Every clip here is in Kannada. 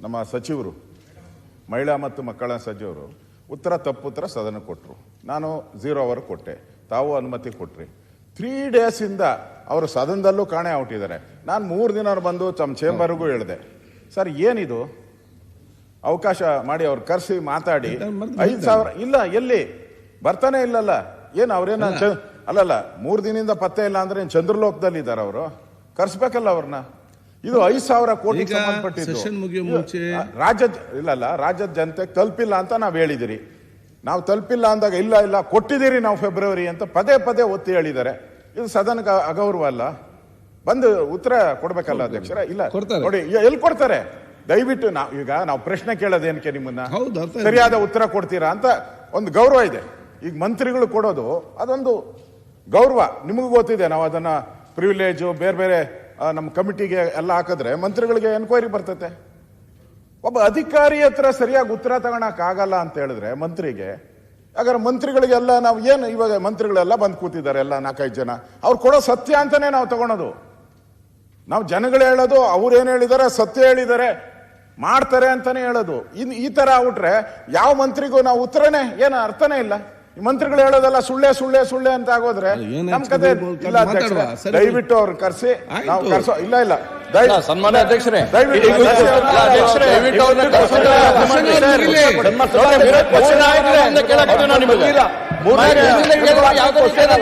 ನಮ್ಮ ಸಚಿವರು ಮಹಿಳಾ ಮತ್ತು ಮಕ್ಕಳ ಸಚಿವರು ಉತ್ತರ ತಪ್ಪುತ್ತರ ಸದನ ಕೊಟ್ಟರು ನಾನು ಝೀರೋ ಅವರ್ ಕೊಟ್ಟೆ. ತಾವು ಅನುಮತಿ ಕೊಟ್ರಿ. ತ್ರೀ ಡೇಸಿಂದ ಅವರು ಸದನದಲ್ಲೂ ಕಾಣೆ ಔಟಿದ್ದಾರೆ. ನಾನು ಮೂರು ದಿನ ಬಂದು ತಮ್ಮ ಚೇಂಬರ್ಗೂ ಹೇಳಿದೆ. ಸರ್ ಏನಿದು? ಅವಕಾಶ ಮಾಡಿ ಅವ್ರು ಕರೆಸಿ ಮಾತಾಡಿ. ಐದು ಸಾವಿರ ಇಲ್ಲ ಎಲ್ಲಿ? ಬರ್ತಾನೆ ಇಲ್ಲಲ್ಲ. ಏನು ಅವ್ರೇನ ಅಲ್ಲಲ್ಲ ಮೂರು ದಿನದಿಂದ ಪತ್ತೆ ಇಲ್ಲ ಅಂದ್ರೆ ಚಂದ್ರಲೋಕದಲ್ಲಿ ಇದ್ದಾರೆ ಅವರು? ಕರ್ಸ್ಬೇಕಲ್ಲ ಅವ್ರನ್ನ ಇದು ಐದು ಸಾವಿರ ಕೋಟಿ ಸಂಬಂಧಪಟ್ಟಿದ್ದು. ರಾಜ್ಯದ ಇಲ್ಲ ಮುಂಚೆ- ರಾಜ್ಯದ ಜನತೆಗೆ ತಲುಪಿಲ್ಲ ಅಂತ ನಾವು ಹೇಳಿದಿರಿ. ನಾವು ತಲುಪಿಲ್ಲ ಅಂದಾಗ ಇಲ್ಲ ಇಲ್ಲ ಕೊಟ್ಟಿದ್ದೀರಿ ನಾವು ಫೆಬ್ರವರಿ ಅಂತ ಪದೇ ಪದೇ ಒತ್ತಿ ಹೇಳಿದ್ದಾರೆ. ಇದು ಸದನಕ್ಕೆ ಅಗೌರವ ಅಲ್ಲ. ಬಂದು ಉತ್ತರ ಕೊಡ್ಬೇಕಲ್ಲ ಅಧ್ಯಕ್ಷರ? ಇಲ್ಲ. ನೋಡಿ ಎಲ್ಲಿ ಕೊಡ್ತಾರೆ? ದಯವಿಟ್ಟು ನಾವು ಈಗ ನಾವು ಪ್ರಶ್ನೆ ಕೇಳೋದೇನಕ್ಕೆ ನಿಮ್ಮನ್ನ? ಸರಿಯಾದ ಉತ್ತರ ಕೊಡ್ತೀರಾ ಅಂತ ಒಂದು ಗೌರವ ಇದೆ. ಈಗ ಮಂತ್ರಿಗಳು ಕೊಡೋದು ಅದೊಂದು ಗೌರವ. ನಿಮಗೂ ಗೊತ್ತಿದೆ ನಾವು ಅದನ್ನ ಪ್ರಿವಿಲೇಜು ಬೇರೆ ಬೇರೆ ನಮ್ಮ ಕಮಿಟಿಗೆ ಎಲ್ಲ ಹಾಕಿದ್ರೆ ಮಂತ್ರಿಗಳಿಗೆ ಎನ್ಕ್ವೈರಿ ಬರ್ತತೆ. ಒಬ್ಬ ಅಧಿಕಾರಿ ಹತ್ರ ಸರಿಯಾಗಿ ಉತ್ತರ ತಗೊಳಕ್ ಆಗಲ್ಲ ಅಂತ ಹೇಳಿದ್ರೆ ಮಂತ್ರಿಗೆ, ಹಾಗಾದ್ರೆ ಮಂತ್ರಿಗಳಿಗೆಲ್ಲ ನಾವು ಏನು ಇವಾಗ ಮಂತ್ರಿಗಳೆಲ್ಲ ಬಂದು ಕೂತಿದ್ದಾರೆ ಎಲ್ಲ ನಾಲ್ಕೈದು ಜನ, ಅವ್ರು ಕೊಡೋ ಸತ್ಯ ಅಂತಾನೆ ನಾವು ತಗೊಳೋದು. ನಾವು ಜನಗಳು ಹೇಳೋದು, ಅವ್ರು ಏನು ಹೇಳಿದ್ದಾರೆ ಸತ್ಯ ಹೇಳಿದ್ದಾರೆ ಮಾಡ್ತಾರೆ ಅಂತಾನೆ ಹೇಳೋದು. ಇನ್ ಈ ತರ ಆಗ್ಬಿಟ್ರೆ ಯಾವ ಮಂತ್ರಿಗೂ ನಾವು ಉತ್ತರನೇ, ಏನು ಅರ್ಥನೇ ಇಲ್ಲ. ಮಂತ್ರಿಗಳು ಹೇಳೋದೆಲ್ಲ ಸುಳ್ಳೆ ಸುಳ್ಳೆ ಸುಳ್ಳೆ ಅಂತ ಆಗೋದ್ರೆ ನಮ್ ಕತೆ ಇಲ್ಲ ಅಧ್ಯಕ್ಷರೇ. ದಯವಿಟ್ಟು ಅವ್ರು ಕರ್ಸಿ. ನಾವು. ಕರ್ಸೋ ಇಲ್ಲ ಇಲ್ಲ. ಸನ್ಮಾನ್ಯ ಅಧ್ಯಕ್ಷರೇ.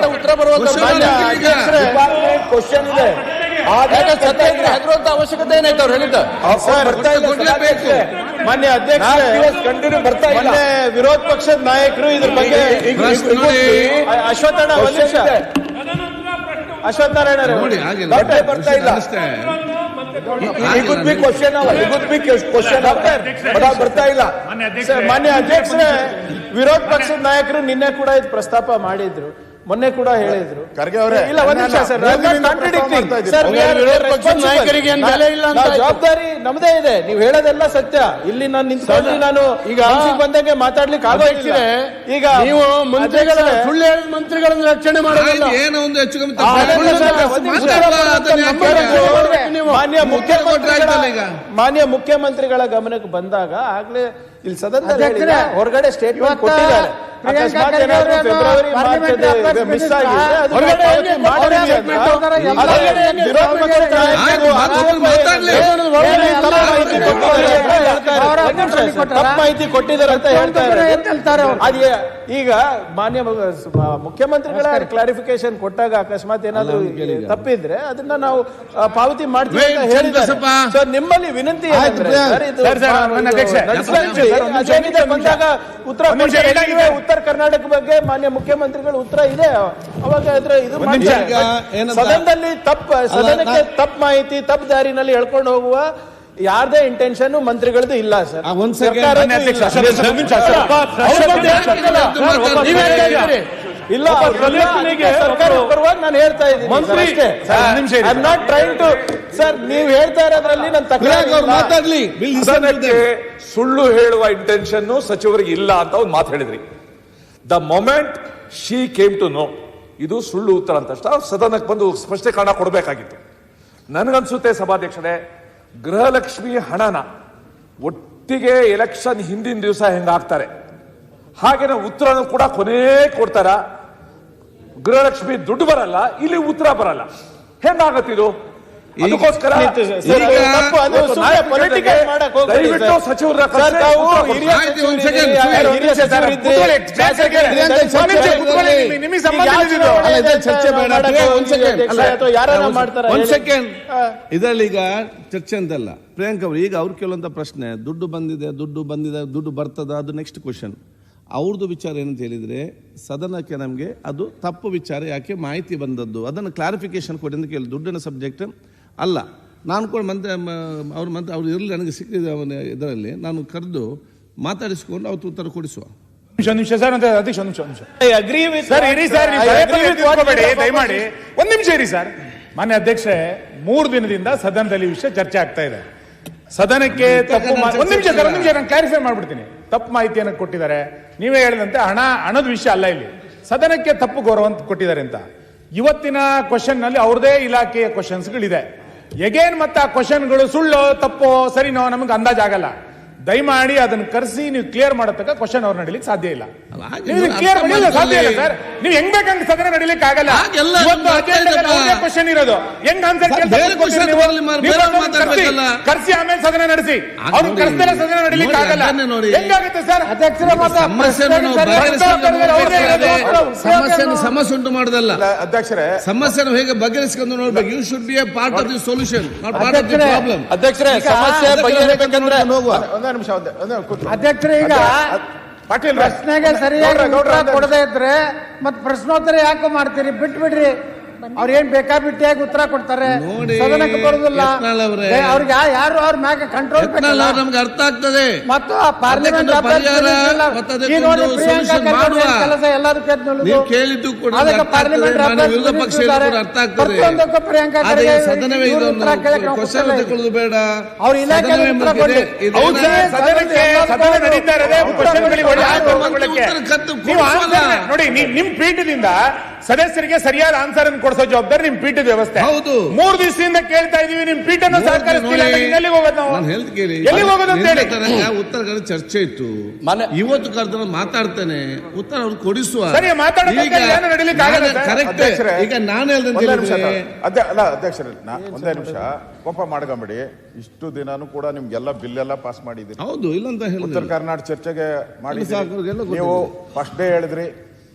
ಉತ್ತರ ಬರುವಂತ ಕ್ವಶನ್ ಇದೆ. ಯಾಕೆ ಸತ್ಯ ಇದ್ರೆ ಹೆದರುವಂತ ಅವಶ್ಯಕತೆ ಏನಾಯ್ತು ಅವ್ರು ಹೇಳಿದ್ದ? ಕೊಡ್ಲೇಬೇಕು. ಮಾನ್ಯ ಅಧ್ಯಕ್ಷರೇ ಕಂಟಿನ್ಯೂ ಬರ್ತಾ ಇಲ್ಲ. ವಿರೋಧ ಪಕ್ಷದ ನಾಯಕರು ಇದ್ರ ಬಗ್ಗೆ. ಅಶ್ವತ್ಥಣ್ಣ ಒಂದ್ ನಿಮಿಷ. ಅಶ್ವತ್ಥನಾರಾಯಣ ನೋಡಿ ಆಗಿಲ್ಲ ಬರ್ತಾ ಇಲ್ಲ. ಬರ್ತಾ ಇಲ್ಲ. ಮಾನ್ಯ ಅಧ್ಯಕ್ಷರೇ ವಿರೋಧ ಪಕ್ಷದ ನಾಯಕರು ನಿನ್ನೆ ಕೂಡ ಇದು ಪ್ರಸ್ತಾಪ ಮಾಡಿದ್ರು. ಮೊನ್ನೆ ಕೂಡ ಹೇಳಿದ್ರು. ಖರ್ಗೆ ಅವರೇ, ಇಲ್ಲ ಒಂದ್ ನಿಮಿಷ ಸರ್ ಜವಾಬ್ದಾರಿ ನಮ್ದೇ ಇದೆ. ನೀವು ಹೇಳೋದೆಲ್ಲ ಸತ್ಯ. ಇಲ್ಲಿ ನಾನು ನಿಂತ್ಕೊಂಡು ನಾನು ಈಗ ಬಂದಂಗೆ ಮಾತಾಡ್ಲಿಕ್ಕೆ ಆಗೋದಿಲ್ಲ ಈಗ ನೀವು ಮಂತ್ರಿಗಳ ಸುಳ್ಳು ಹೇಳಿದ ಮಂತ್ರಿಗಳನ್ನ ರಕ್ಷಣೆ ಮಾಡೋದಿಲ್ಲ. ಏನೋ ಒಂದು ಹೆಚ್ಚು ಕಮ್ಮಿ ಮಾನ್ಯ ಮುಖ್ಯಮಂತ್ರಿಗಳ ಮಾನ್ಯ ಮುಖ್ಯಮಂತ್ರಿಗಳ ಗಮನಕ್ಕೆ ಬಂದಾಗ ಆಗ್ಲೇ ಇಲ್ಲಿ ಸದನದಲ್ಲಿ ಹೊರಗಡೆ ಸ್ಟೇಟ್ಮೆಂಟ್ ಕೊಟ್ಟಿದ್ದಾರೆ. ಅಂತ. ಮಾಹಿತಿ ಕೊಟ್ಟಿದ್ದಾರೆ ಹೇಳ್ತಾರೆ. ಅದೇ ಈಗ ಮಾನ್ಯ ಮುಖ್ಯಮಂತ್ರಿಗಳ ಕ್ಲಾರಿಫಿಕೇಶನ್ ಕೊಟ್ಟಾಗ ಅಕಸ್ಮಾತ್ ಏನಾದ್ರು ತಪ್ಪಿದ್ರೆ ಅದನ್ನ ನಾವು ಪಾವತಿ ಮಾಡ್ತೀವಿ ನಿಮ್ಮಲ್ಲಿ ವಿನಂತಿ ಬಂದಾಗ ಉತ್ತರ ಉತ್ತರ ಕರ್ನಾಟಕ ಬಗ್ಗೆ ಮಾನ್ಯ ಮುಖ್ಯಮಂತ್ರಿಗಳು ಉತ್ತರ ಇದೆ. ಅವಾಗ ಇದು ಸದನದಲ್ಲಿ ತಪ್ಪ ಸದನಕ್ಕೆ ತಪ್ಪ ಮಾಹಿತಿ ತಪ್ಪು ದಾರಿನಲ್ಲಿ ಹೇಳ್ಕೊಂಡು ಹೋಗುವ ಯಾರ್ದೇ ಇಂಟೆನ್ಷನ್ ಮಂತ್ರಿಗಳದ್ದು ಇಲ್ಲ ಸರ್. ಆ, ಇಲ್ಲ. ಅಶೋಕ್ ಸರ್, ಒಂದ್ ನಿಮಿಷ, ಅಶೋಕ್. ಅವ್ರ ಬಗ್ಗೆ ಹೇಳ್ತಕ್ಕಲ್ಲ. ಸರ್, ಒಬ್ಬ ನೀವ್ ಹೇಳ್ತಾ ಮಾತಾಡ್ತೀರಿ. ಇದ್ದೀರಿ. ಇಲ್ಲ ಅವ್ರೆಲ್ಲ ಅದಕ್ಕೆ ಸರ್ಕಾರ ಪರವಾಗಿ ನಾನು ಹೇಳ್ತಾ ಇದ್ದೀನಿ ಇರಿ, I'm not trying to sir ನೀವು ಹೇಳ್ತಾ ಇರೋದ್ರಲ್ಲಿ ನನ್ನ ತಕರಾರು ಮಾತಾಡ್ಲಿ ಸುಳ್ಳು ಹೇಳುವ ಇಂಟೆನ್ಷನ್ ಸಚಿವರಿಗೆ ಇಲ್ಲ ಅಂತ ಒಂದು ಮಾತು ಹೇಳಿದ್ರಿ the moment she came to know ಇದು ಸುಳ್ಳು ಉತ್ತರ ಅಂತ ಅಷ್ಟ ಸದನಕ್ಕೆ ಬಂದು ಸ್ಪಷ್ಟೀಕರಣ ಕೊಡಬೇಕಾಗಿತ್ತು ನನಗನ್ಸುತ್ತೆ ಸಭಾಧ್ಯಕ್ಷರೇ ಗೃಹಲಕ್ಷ್ಮಿ ಹಣನ ಒಟ್ಟಿಗೆ ಎಲೆಕ್ಷನ್ ಹಿಂದಿನ ದಿವಸ ಹೆಂಗಾಗ್ತಾರೆ ಹಾಗೇನೆ ಉತ್ತರನೂ ಕೂಡ ಕೊನೆ ಕೊಡ್ತಾರ ಗೃಹಲಕ್ಷ್ಮಿ ದುಡ್ಡು ಬರಲ್ಲ ಇಲ್ಲಿ ಉತ್ತರ ಬರಲ್ಲ. ಹೆಂಗಾಗತ್ತಿದು ಅದಕ್ಕೋಸ್ಕರ ದಯವಿಟ್ಟು. ಸಚಿವರ ಚರ್ಚೆ ಅಂತಲ್ಲ. ಪ್ರಿಯಾಂಕ್ ಅವರು ಈಗ ಅವ್ರು ಕೇಳುವಂತ ಪ್ರಶ್ನೆ ದುಡ್ಡು ಬಂದಿದೆ ದುಡ್ಡು ಬಂದಿದೆ ದುಡ್ಡು ಬರ್ತದ ಅದು ನೆಕ್ಸ್ಟ್ ಕ್ವಶನ್ ಅವ್ರದ್ದು ವಿಚಾರ ಏನಂತ ಹೇಳಿದರೆ ಸದನಕ್ಕೆ ನಮಗೆ ಅದು ತಪ್ಪು ವಿಚಾರ ಯಾಕೆ ಮಾಹಿತಿ ಬಂದದ್ದು? ಅದನ್ನು ಕ್ಲಾರಿಫಿಕೇಶನ್ ಕೊಡಿ ಅಂತ ಕೇಳಿ ದುಡ್ಡಿನ ಸಬ್ಜೆಕ್ಟ್ ಅಲ್ಲ. ನಾನು ಕೂಡ ಮಂತ್ರಿ ಅವ್ರ ಮಂತ್ರಿ ಅವ್ರು ಇರಲಿ ನನಗೆ ಸಿಕ್ಕಿದ ಅವನ ಇದರಲ್ಲಿ ನಾನು ಕರೆದು ಮಾತಾಡಿಸಿಕೊಂಡು ಅವತ್ತು ಉತ್ತರ ಕೊಡಿಸುವ. ನಿಮಿಷ ನಿಮಿಷ ಸರ್ ಅಂತ ಅಧ್ಯಕ್ಷ ನಿಮಿಷ ನಿಮಿಷ. ಸರ್ ಇರಿ ಸರ್ ದಯಮಾಡಿ. ಒಂದ್ ನಿಮಿಷ ಇರಿ ಸರ್. ಮಾನ್ಯ ಅಧ್ಯಕ್ಷೆ ಮೂರು ದಿನದಿಂದ ಸದನದಲ್ಲಿ ವಿಷಯ ಚರ್ಚೆ ಆಗ್ತಾ ಇದೆ. ಸದನಕ್ಕೆ ತಪ್ಪು ಒಂದ್ ನಿಮಿಷ ಸರ್ ಒಂದ್ ನಿಮಿಷ ನಾನು ಕ್ಲಾರಿಫೈ ಮಾಡ್ಬಿಡ್ತೀನಿ. ತಪ್ಪು ಮಾಹಿತಿಯನ್ನು ಕೊಟ್ಟಿದ್ದಾರೆ. ನೀವೇ ಹೇಳಿದಂತೆ ಹಣ ಹಣದ ವಿಷಯ ಅಲ್ಲ ಇಲ್ಲಿ. ಸದನಕ್ಕೆ ತಪ್ಪು ಗೌರವ ಅಂತ ಕೊಟ್ಟಿದ್ದಾರೆ ಅಂತ. ಇವತ್ತಿನ ಕ್ವಶನ್ನಲ್ಲಿ ಅವ್ರದೇ ಇಲಾಖೆಯ ಕ್ವಶನ್ಸ್ಗಳಿದೆ ಎಗೇನ್ ಮತ್ತೆ ಆ ಕ್ವಶನ್ಗಳು ಸುಳ್ಳು ತಪ್ಪೋ ಸರಿನೋ ನಮಗೆ ಅಂದಾಜಾಗಲ್ಲ. ದಯಮಾಡಿ ಅದನ್ನ ಕರೆಸಿ ನೀವು ಕ್ಲಿಯರ್ ಮಾಡತಕ್ಕ ಕ್ವಶನ್ ಅವ್ರು ನಡಿಲಿಕ್ಕೆ ಸಾಧ್ಯ ಇಲ್ಲ. ನೀವು ಕ್ಲಿಯರ್ ಮಾಡಿಲ್ಲ ಸಾಧ್ಯ ಇಲ್ಲ. ಸರ್. ನೀವು ಹೆಂಗ್ ಬೇಕಂತ ಸದನ ನಡಿಲಿಕ್ಕೆ ಆಗಲ್ಲ. ಇವತ್ತು ಅಜೆಂಡಾದಲ್ಲಿ ಕ್ವಶನ್ ಇರೋದು. ಹೆಂಗ್ ಆನ್ಸರ್ ಕರೆಸಿ ಆಮೇಲೆ ಸದನ ನಡೆಸಿ. ಅವ್ರು ಕರೆಸ್ತಾರೆ ಸದನ ನಡಿಲಿಕ್ಕೆ ನೋಡಿ, ಆಗಲ್ಲ. ಹೆಂಗಾಗುತ್ತೆ ಸರ್? ಅಧ್ಯಕ್ಷರ ಮಾತ್ರ ಸಮಸ್ಯೆಯನ್ನು ಸಮಸ್ಯೆ ಉಂಟು ಮಾಡೋದಲ್ಲ. ಅಧ್ಯಕ್ಷರೇ. ಸಮಸ್ಯೆಯನ್ನು ಹೇಗೆ ಬಗೆಹರಿಸಿಕೊಂಡು ನೋಡ್ಬೇಕು? You should be a part of the solution not part of the problem ಅಧ್ಯಕ್ಷರೇ ಸಮಸ್ಯೆ ಬಗೆಹರಿಬೇಕಂದ್ರೆ ಹೋಗುವ. ಒಂದೇ- ನಿಮಿಷ ಒಂದೇ ಒಂದೇ ಅಧ್ಯಕ್ಷರೇ ಈಗ ಪ್ರಶ್ನೆಗೆ ಸರಿಯಾಗಿ ಉತ್ತರ ಕೊಡದೇ ಇದ್ರೆ ಮತ್ತೆ ಪ್ರಶ್ನೋತ್ತರ ಯಾಕೆ ಮಾಡ್ತೀರಿ? ಬಿಟ್ಬಿಡ್ರಿ. ಅವ್ರ ಏನ್ ಬೇಕಾಬಿಟ್ಟಿಯಾಗಿ ಉತ್ತರ ಕೊಡ್ತಾರೆ? ಸದನಕ್ಕೆ ಬರೋದಿಲ್ಲ. ಅವ್ರಿಗೆ ಯಾ- ಯಾರು ಅವ್ರ ಮ್ಯಾಗ ಕಂಟ್ರೋಲ್ ನಮ್ಗೆ ಅರ್ಥ ಆಗ್ತದೆ. ಮತ್ತು ಪಾರ್ಲಿಮೆಂಟ್ ಕೆಲಸ ಎಲ್ಲದಕ್ಕೂ ಕೇಳಿದ್ದು ಕೂಡ ಅದಕ್ಕೆ ಪಾರ್ಲಿಮೆಂಟ್ ಆಗ್ತದೆ, ವಿರೋಧ ಪಕ್ಷ. ಅರ್ಥ ಆಗ್ತದೆ. ಪ್ರಿಯಾಂಕಾ ಖರ್ಗೆ ಸದನವೇ ಇದನ್ನು ಬೇಡ. ಅವ್ರ ಇಲಾಖೆ ನೋಡಿ ನಿಮ್ ಪೀಠದಿಂದ ಸದಸ್ಯರಿಗೆ ಸರಿಯಾದ ಆನ್ಸರ್ ಅನ್ನು ಕೊಡಿಸೋ ಜವಾಬ್ದಾರಿ ನಿಮ್ ಪೀಠದ ವ್ಯವಸ್ಥೆ. ಹೌದು. ಮೂರ್ ದಿವಸದಿಂದ ಕೇಳ್ತಾ ಇದೀವಿ ನಿಮ್ ಪೀಠನ ಸಹಕರಿಸ್ತಿಲ್ಲ ಎಲ್ಲಿಗೆ ಹೋಗೋದು ನಾವು? ಎಲ್ಲಿಗೆ ಹೋಗೋದು ಅಂತ ಹೇಳಿ. ತನಕ ಉತ್ತರಗಳ ಚರ್ಚೆ ಇತ್ತು. ಮನೆ- ಇವತ್ತು ಕರೆದ್ರೆ ಮಾತಾಡ್ತೇನೆ. ಉತ್ತರ ಅವ್ರು ಕೊಡಿಸುವ. ಸರಿ, ಕರೆಕ್ಟ್ ಈಗ ನಾನು ಹೇಳ್ದೆ ಒಂದೇ ನಿಮಿಷ ಹೇಳಿದ್ರೆ ಅಲ್ಲ ಅಧ್ಯಕ್ಷರೇ ಒಂದೇ ನಿಮಿಷ. ಕೋಪ ಮಾಡ್ಕೊಂಬಿಡಿ. ಇಷ್ಟು ದಿನಾನು ಕೂಡ ನಿಮ್ಗೆಲ್ಲ ಬಿಲ್ ಎಲ್ಲ ಪಾಸ್ ಮಾಡಿದೀನಿ ಹೌದು ಇಲ್ಲಂತ ಉತ್ತರ ಕರ್ನಾಟಕ ಚರ್ಚೆಗೆ ಮಾಡಿ ನೀವು ಫಸ್ಟ್ ಡೇ ಹೇಳಿದ್ರಿ.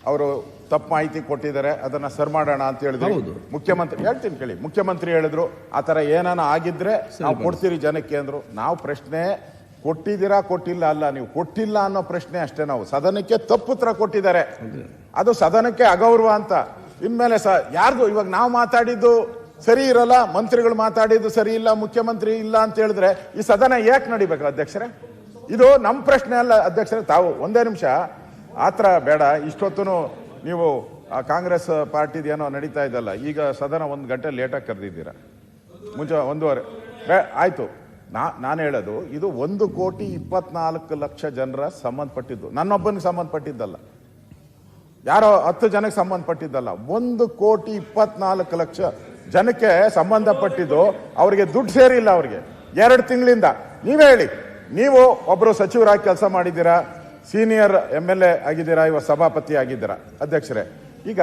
ಅವರು ತಪ್ಪು ಮಾಹಿತಿ ಕೊಟ್ಟಿದ್ದಾರೆ ಅದನ್ನ ಸರ್ ಮಾಡೋಣ ಅಂತ ಹೇಳಿದ್ರು. ಮುಖ್ಯಮಂತ್ರಿ ಹೇಳ್ತೀನಿ ಕೇಳಿ ಮುಖ್ಯಮಂತ್ರಿ ಹೇಳಿದ್ರು ಆ ಥರ ಏನಾನ ಆಗಿದ್ರೆ ನಾವು ಕೊಡ್ತೀರಿ ಜನಕ್ಕೆ ಅಂದ್ರು. ನಾವು ಪ್ರಶ್ನೆ ಕೊಟ್ಟಿದ್ದೀರಾ ಕೊಟ್ಟಿಲ್ಲ ಅಲ್ಲ ನೀವು ಕೊಟ್ಟಿಲ್ಲ ಅನ್ನೋ ಪ್ರಶ್ನೆ ಅಷ್ಟೇ ನಾವು. ಸದನಕ್ಕೆ ತಪ್ಪುತ್ರ ಕೊಟ್ಟಿದ್ದಾರೆ. ಅದು ಸದನಕ್ಕೆ ಅಗೌರವ ಅಂತ. ಇನ್ಮೇಲೆ ಸ ಯಾರ್ದು ಇವಾಗ ನಾವು ಮಾತಾಡಿದ್ದು ಸರಿ ಇರಲ್ಲ ಮಂತ್ರಿಗಳು ಮಾತಾಡಿದ್ದು ಸರಿ ಇಲ್ಲ ಮುಖ್ಯಮಂತ್ರಿ ಇಲ್ಲ ಅಂತ ಹೇಳಿದ್ರೆ ಈ ಸದನ ಯಾಕೆ ನಡಿಬೇಕು ಅಧ್ಯಕ್ಷರೇ? ಇದು ನಮ್ಮ ಪ್ರಶ್ನೆ ಅಲ್ಲ ಅಧ್ಯಕ್ಷರೇ ತಾವು ಒಂದೇ ನಿಮಿಷ. ಆತರ ಬೇಡ ಇಷ್ಟೊತ್ತು ನೀವು ಆ ಕಾಂಗ್ರೆಸ್ ಪಾರ್ಟಿದು ಏನೋ ನಡೀತಾ ಇದ್ದಲ್ಲ ಈಗ ಸದನ ಒಂದು ಗಂಟೆ ಲೇಟಾಗಿ ಕರೆದಿದ್ದೀರಾ? ಮುಂಚೆ ಒಂದೂವರೆ. ಆಯಿತು. ನಾ, ನಾನು ಹೇಳೋದು, ಇದು ಒಂದು ಕೋಟಿ ಇಪ್ಪತ್ನಾಲ್ಕು ಲಕ್ಷ ಜನರ ಸಂಬಂಧಪಟ್ಟಿದ್ದು. ನನ್ನೊಬ್ಬನಿಗೆ ಸಂಬಂಧಪಟ್ಟಿದ್ದಲ್ಲ. ಯಾರೋ ಹತ್ತು ಜನಕ್ಕೆ ಸಂಬಂಧಪಟ್ಟಿದ್ದಲ್ಲ. ಒಂದು ಕೋಟಿ ಇಪ್ಪತ್ನಾಲ್ಕು ಲಕ್ಷ ಜನಕ್ಕೆ ಸಂಬಂಧಪಟ್ಟಿದ್ದು, ಅವರಿಗೆ ದುಡ್ಡು ಸೇರಿಲ್ಲ ಅವ್ರಿಗೆ. ಎರಡು ತಿಂಗಳಿಂದ. ನೀವೇ ಹೇಳಿ, ನೀವು ಒಬ್ಬರು ಸಚಿವರಾಗಿ ಕೆಲಸ ಮಾಡಿದ್ದೀರಾ? ಸೀನಿಯರ್ ಎಂ ಎಲ್ ಎ ಆಗಿದ್ದೀರಾ, ಇವಾಗ ಸಭಾಪತಿ ಆಗಿದ್ದೀರಾ? ಅಧ್ಯಕ್ಷರೇ, ಈಗ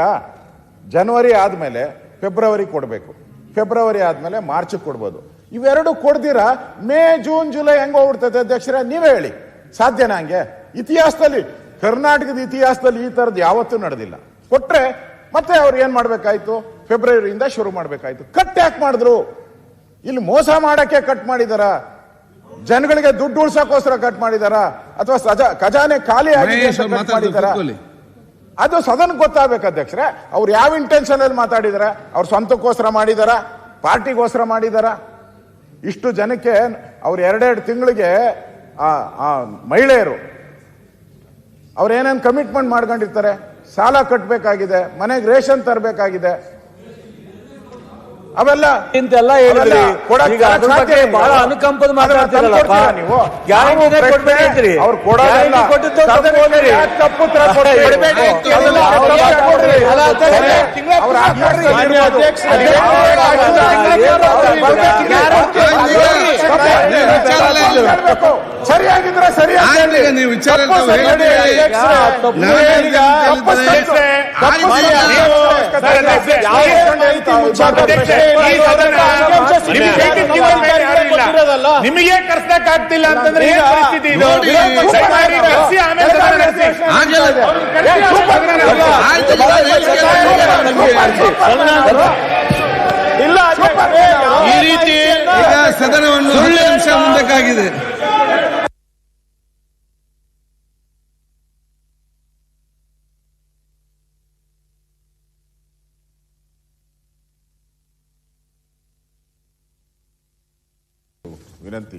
ಜನವರಿ ಆದಮೇಲೆ ಫೆಬ್ರವರಿ ಕೊಡಬೇಕು. ಫೆಬ್ರವರಿ ಆದಮೇಲೆ ಮಾರ್ಚ್ ಕೊಡ್ಬೋದು. ಇವೆರಡು ಕೊಡ್ದಿರಾ ಮೇ, ಜೂನ್, ಜುಲೈ ಹೆಂಗ್ ಹೋಗ್ಬಿಡ್ತೈತೆ ಅಧ್ಯಕ್ಷರೇ? ನೀವೇ ಹೇಳಿ. ಸಾಧ್ಯನಾ ಹಂಗೆ? ಇತಿಹಾಸದಲ್ಲಿ, ಕರ್ನಾಟಕದ ಇತಿಹಾಸದಲ್ಲಿ ಈ ಥರದ್ದು ಯಾವತ್ತೂ ನಡೆದಿಲ್ಲ. ಕೊಟ್ರೆ ಮತ್ತೆ ಅವ್ರು ಏನ್ ಮಾಡ್ಬೇಕಾಯ್ತು? ಫೆಬ್ರವರಿಯಿಂದ ಶುರು ಮಾಡ್ಬೇಕಾಯ್ತು. ಕಟ್ ಯಾಕೆ ಮಾಡಿದ್ರು? ಇಲ್ಲಿ ಮೋಸ ಮಾಡಕ್ಕೆ ಕಟ್ ಮಾಡಿದಾರ? ಜನಗಳಿಗೆ ದುಡ್ಡು ಉಳ್ಸಕ್ಕೋಸ್ಕರ ಕಟ್ ಮಾಡಿದಾರ? ಅಥವಾ ಸಜಾ ಖಜಾನೆ ಖಾಲಿ ಆಗಿದೆ ಮಾಡಿದಾರಾ? ಅದು ಸದನ್ ಗೊತ್ತಾಗಬೇಕು ಅಧ್ಯಕ್ಷರೇ. ಅವ್ರು ಯಾವ ಇಂಟೆನ್ಷನ್ ಅಲ್ಲಿ ಮಾತಾಡಿದಾರ? ಅವ್ರ ಸ್ವಂತಕ್ಕೋಸ್ಕರ ಮಾಡಿದಾರ? ಪಾರ್ಟಿಗೋಸ್ಕರ ಮಾಡಿದಾರ? ಇಷ್ಟು ಜನಕ್ಕೆ ಅವ್ರು ಎರಡೆರಡು ತಿಂಗಳಿಗೆ ಮಹಿಳೆಯರು ಅವ್ರು ಏನೇನು ಕಮಿಟ್ಮೆಂಟ್ ಮಾಡ್ಕೊಂಡಿರ್ತಾರೆ? ಸಾಲ ಕಟ್ಟಬೇಕಾಗಿದೆ ಮನೆಗೆ ರೇಷನ್ ತರಬೇಕಾಗಿದೆ ಅವೆಲ್ಲ ಇಂತೆಲ್ಲ ಹೇಳಿದ್ರಿ. ಈಗ ಅದ್ರ ಸಾಧ್ಯ ಬಗ್ಗೆ ಬಹಳ ಅನುಕಂಪದ ಮಾತಾಡ್ತೀರಲ್ಲ ಮಾತಾಡ್ತಿರಲ್ಲಪ್ಪ? ನೀವು? ಗ್ಯಾರಂಟಿನೇ ಅಂತೀರಿ ಅವ್ರು ಕೊಡೋದಿಲ್ಲ ಕೊಟ್ಟಿದ್ದು ತಪ್ಪು ತರ ತಪ್ಪು? ಕೊಡ್ಬೇಡಿ. ಅವ್ರು ಹೇಳ್ಬೇಕು. ಸರಿಯಾಗಿದ್ರೆ ಸರಿಯಾಗಿ. ನೀವು ವಿಚಾರ ನಿಮ್ಗೆ ಕರ್ಸಕ್ ಆಗ್ತಿಲ್ಲ ಅಂತಂದ್ರೆ ಏನ್ ಪರಿಸ್ಥಿತಿ ಇದು? ಆಮೇಲೆ ಇಲ್ಲ ಈ ರೀತಿ ನಿಮಿಷ ಮುಂದಕ್ಕಾಗಿದೆ ವಿನಂತಿ